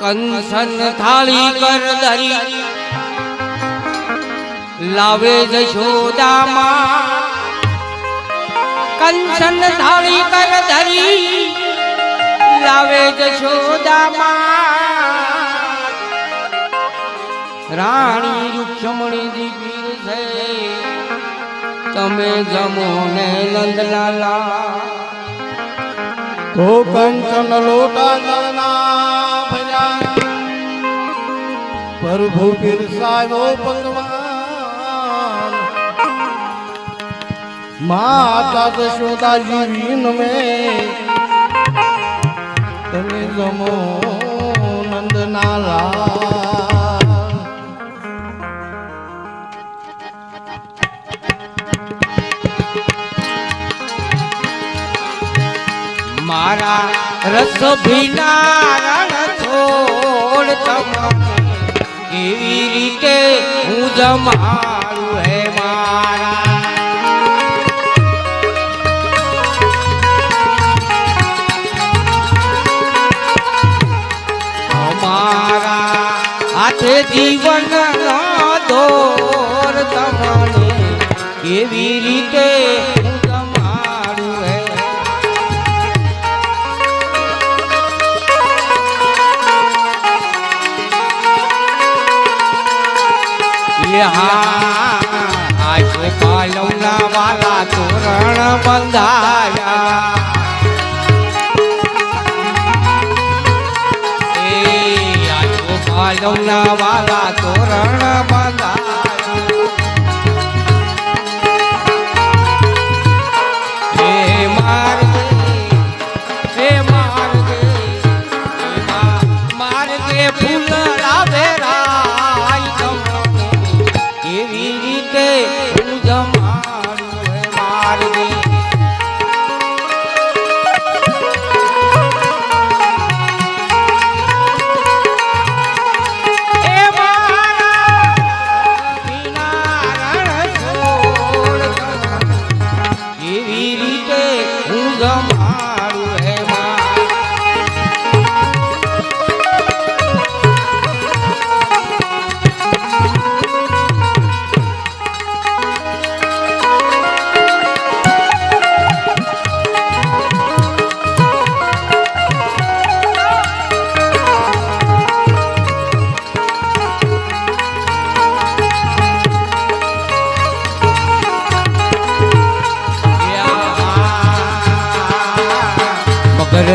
કંસન થાળી કર ધરી લાવે જશોદામાં કંસન થાળી કર ધરી લાવે જશોદામાં રાણી રૂક્ષમણી દીપીર છે. તમે જમો ને નંદલાલા. તો કંચન લોટા પ્રભુ સાયો ભગવાન માતા જશોદાજી જીવીન મે. તમે જમો નંદના લાલ. મારા રસ ભીના રણ છોડ તમને કેવી રીતે હું જમાડું હે મારા. અમારા હાથે જીવન દોર તમને કેવી રીતે યહાં આજો પાલવના વાલા તોરણ બંધાયા એ આજો પાલવના વાલા તોરણ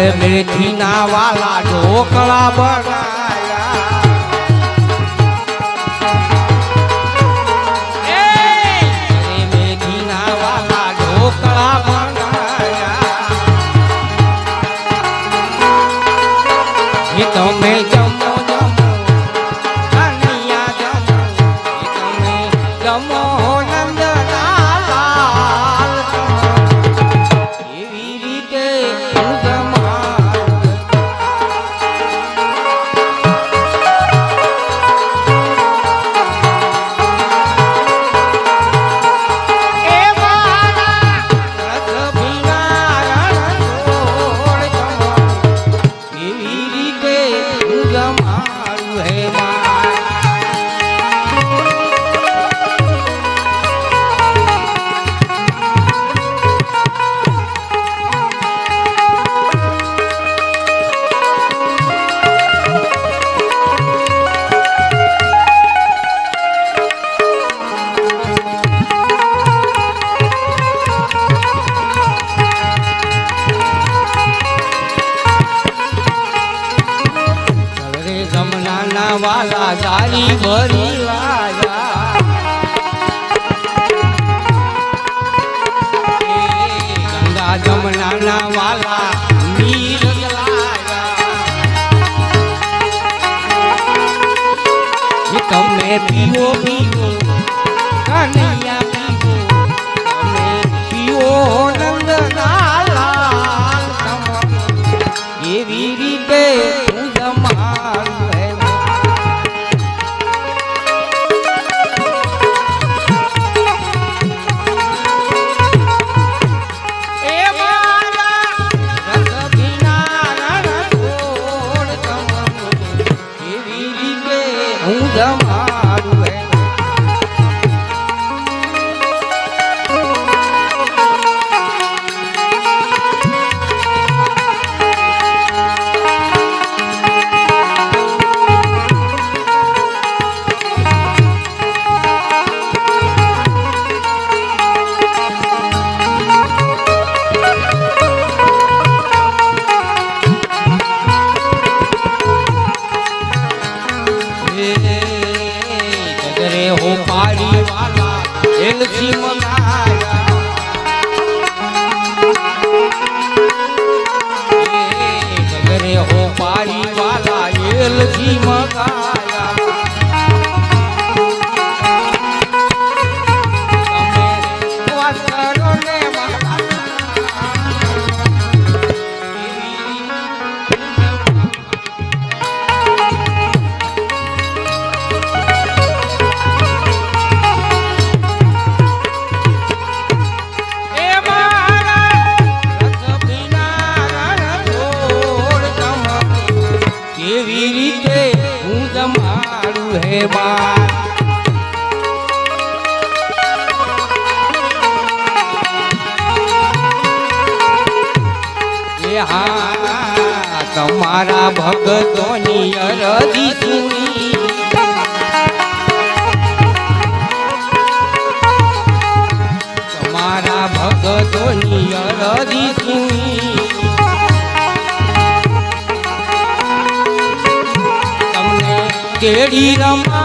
મગર મેથી ના વાલા ઢોકળા બનાયા ભરી લાયા ગંગા નીર લાયા તમે પીવો પીવો કનૈયા પીવો નંદના માં તમારા ભગતોની અરજી தேடிதம்மா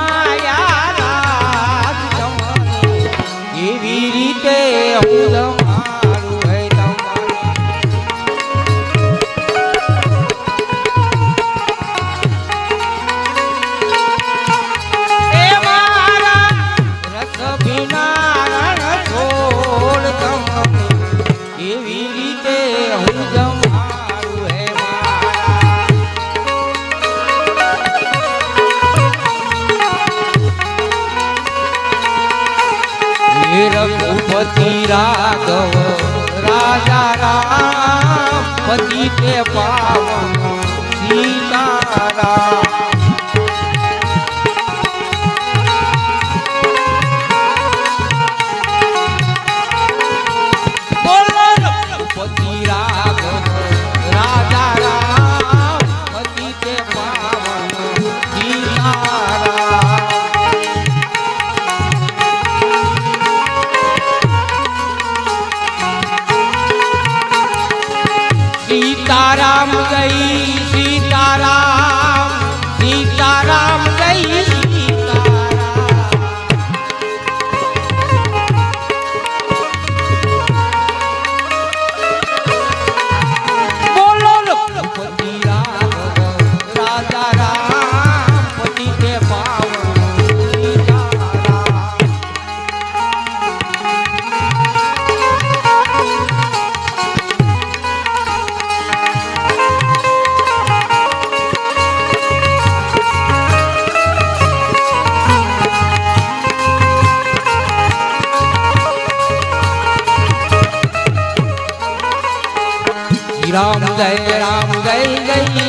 પતિ રાઘવ રાજા રામ પતિ તે પાવ સીતારા રામ જય રામ જય જય.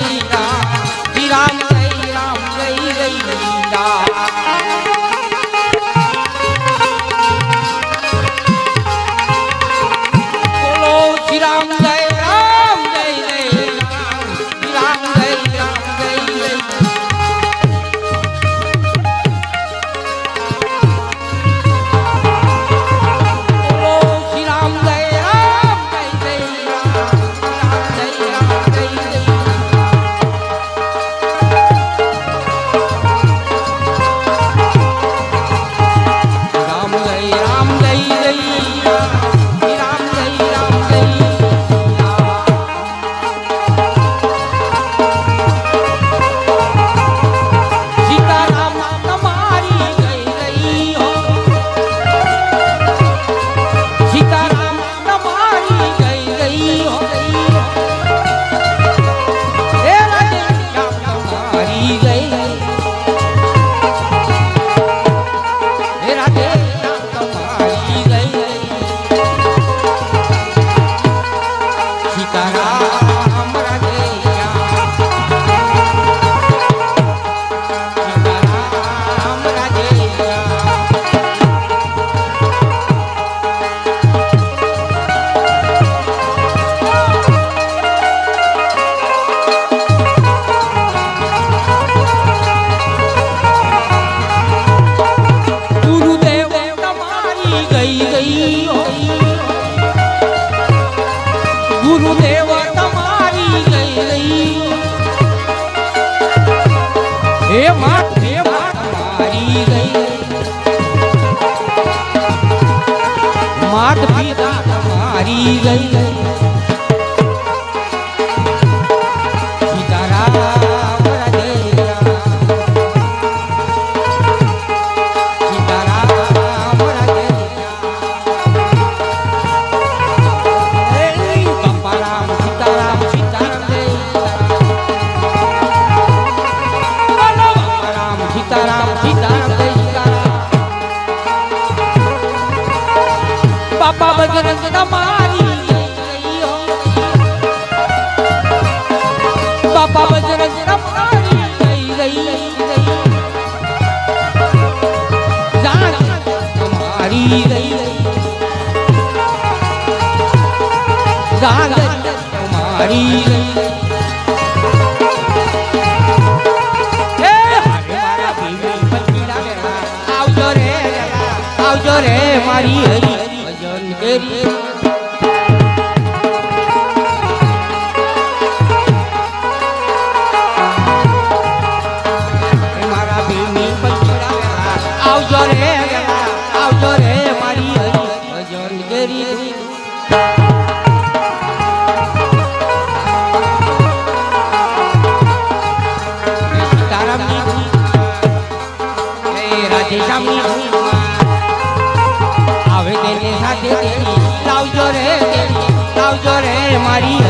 layla ગાગર મારી. આવજો રે મારી હરી. ભજન કરી. Maria.